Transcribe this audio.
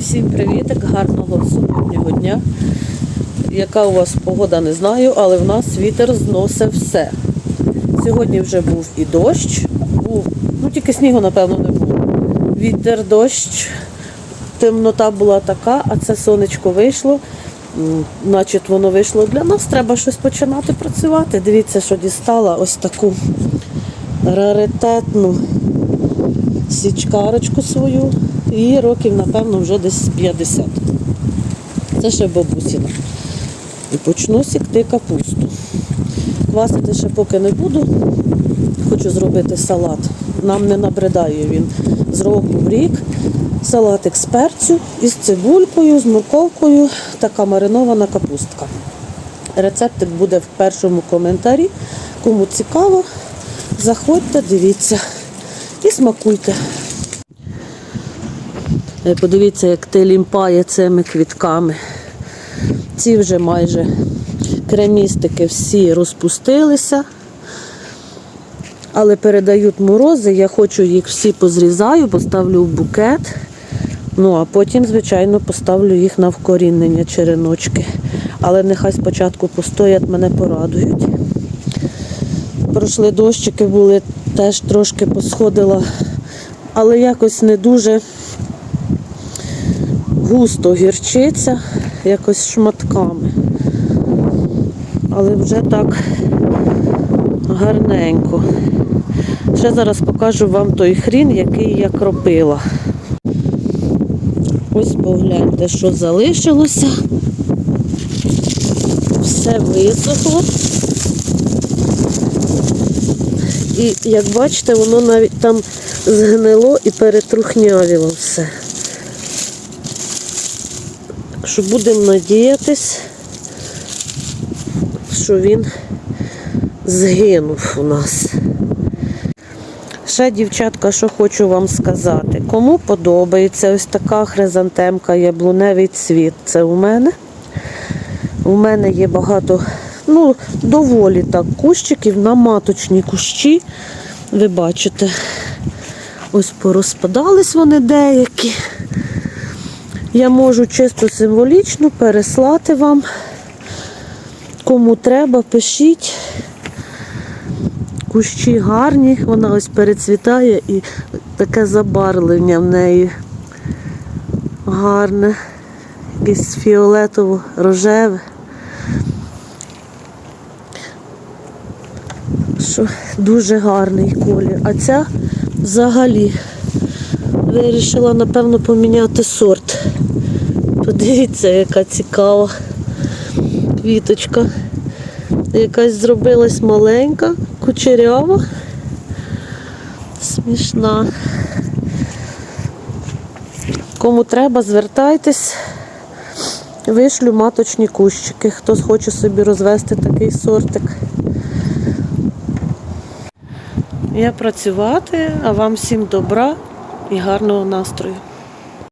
Всім привітик, гарного суботнього дня. Яка у вас погода, не знаю, але в нас вітер зносить все. Сьогодні вже був і дощ, був, ну тільки снігу, напевно, не було. Вітер, дощ, темнота була така, а це сонечко вийшло. Значить, воно вийшло для нас. Треба щось починати працювати. Дивіться, що дістала ось таку раритетну січкарочку свою. І років, напевно, вже десь 50. Це ще бабусіна. І почну сікти капусту. Квасити ще поки не буду. Хочу зробити салат. Нам не набридає він з року в рік. Салатик з перцю із цибулькою, з морковкою, така маринована капустка. Рецептик буде в першому коментарі. Кому цікаво, заходьте, дивіться і смакуйте. Подивіться, як те лімпає цими квітками. Ці вже майже кремістики всі розпустилися, але передають морози. Я хочу їх всі позрізаю, поставлю в букет. Ну, а потім, звичайно, поставлю їх на вкорінення череночки. Але нехай спочатку постоять, мене порадують. Пройшли дощики були, теж трошки посходила, але якось не дуже густо гірчиця, якось шматками. Але вже так гарненько. Ще зараз покажу вам той хрін, який я кропила. Ось погляньте, що залишилося. Все висохло. І як бачите, воно навіть там згнило і перетрухнявіло все. Що будемо надіятись, що він згинув у нас. Ще, дівчатка, що хочу вам сказати. Кому подобається ось така хризантемка, яблуневий цвіт, це у мене. У мене є багато, ну, доволі так, кущиків на маточні кущі. Ви бачите, ось порозпадались вони деякі. Я можу чисто символічно переслати вам. Кому треба, пишіть. Кущі гарні, вона ось перецвітає і таке забарвлення в неї гарне, якесь фіолетово-рожеве. Що дуже гарний колір. А ця взагалі вирішила, напевно, поміняти сорт. Подивіться, яка цікава квіточка. Якась зробилась маленька, кучерява, смішна. Кому треба, звертайтесь, вишлю маточні кущики. Хто хоче собі розвести такий сортик. Я працювати, а вам всім добра і гарного настрою.